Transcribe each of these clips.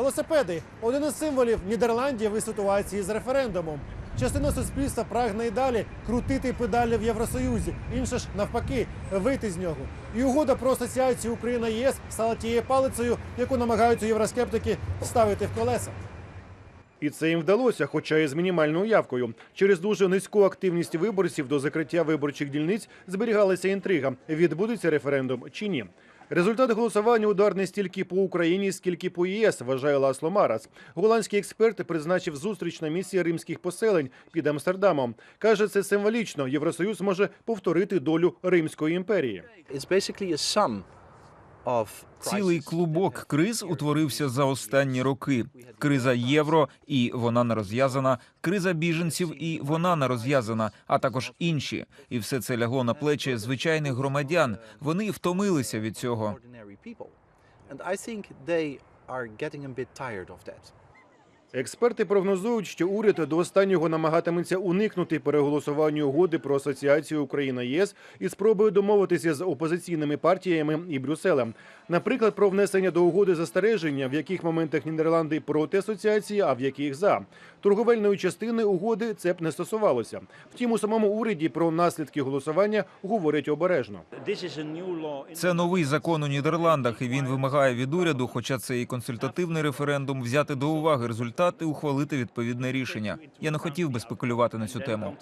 Велосипеди один із символів Нідерландів і ситуації з референдумом. Частина суспільства прагне і далі крутити педалі в Євросоюзі. Інше ж навпаки вийти з нього. І угода про асоціацію Україна ЄС стала тією палицею, яку намагаються євроскептики вставити в колеса. І це їм вдалося, хоча і з мінімальною явкою. Через дуже низьку активність виборців до закриття виборчих дільниць зберігалася інтрига: відбудеться референдум чи ні. Результат голосування удар не стільки по Україні, скільки по ЄС, вважає Ласло Марас. Голландський експерт призначив зустріч на місії римських поселень під Амстердамом. Каже, це символічно. Євросоюз може повторити долю Римської імперії. Цілий клубок криз утворився за останні роки. Криза євро, і вона не розв'язана. Криза біженців, і вона не розв'язана, а також інші. І все це лягло на плечі звичайних громадян. Вони втомилися від цього. Експерти прогнозують, що уряд до останнього намагатиметься уникнути переголосування угоди про асоціацію Україна ЄС і спробує домовитися з опозиційними партіями і Брюсселем. Наприклад, про внесення до угоди застереження, в яких моментах Нідерланди проти асоціації, а в яких за торговельної частини угоди це б не стосувалося. Втім, у самому уряді про наслідки голосування говорять обережно. Це новий закон у Нідерландах, і він вимагає від уряду, хоча це і консультативний референдум, взяти до уваги результат і ухвалити відповідне рішення. Я не хотів би спекулювати на цю тему.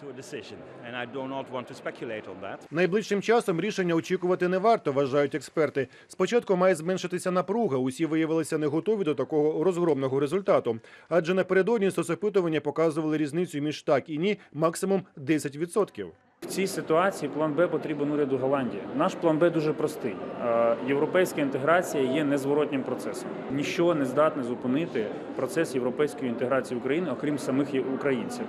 Найближчим часом рішення очікувати не варто, вважають експерти. Спочатку має зменшитися напруга. Усі виявилися не готові до такого розгромного результату. Адже напередодні соцопитування показували різницю між так і ні максимум 10%. В цій ситуації план Б потрібен уряду Голландії. Наш план Б дуже простий. Е, Європейська інтеграція є незворотнім процесом. Ніщо не здатне зупинити процес європейської інтеграції України, окрім самих українців.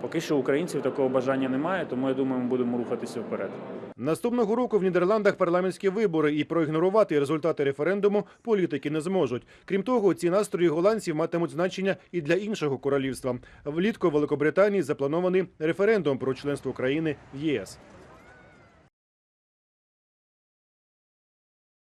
Поки що українців такого бажання немає, тому я думаю, ми будемо рухатися вперед. Наступного року в Нідерландах парламентські вибори і проігнорувати результати референдуму політики не зможуть. Крім того, ці настрої голландців матимуть значення і для іншого королівства. Влітку в Великобританії запланований референдум про членство країни в ЄС.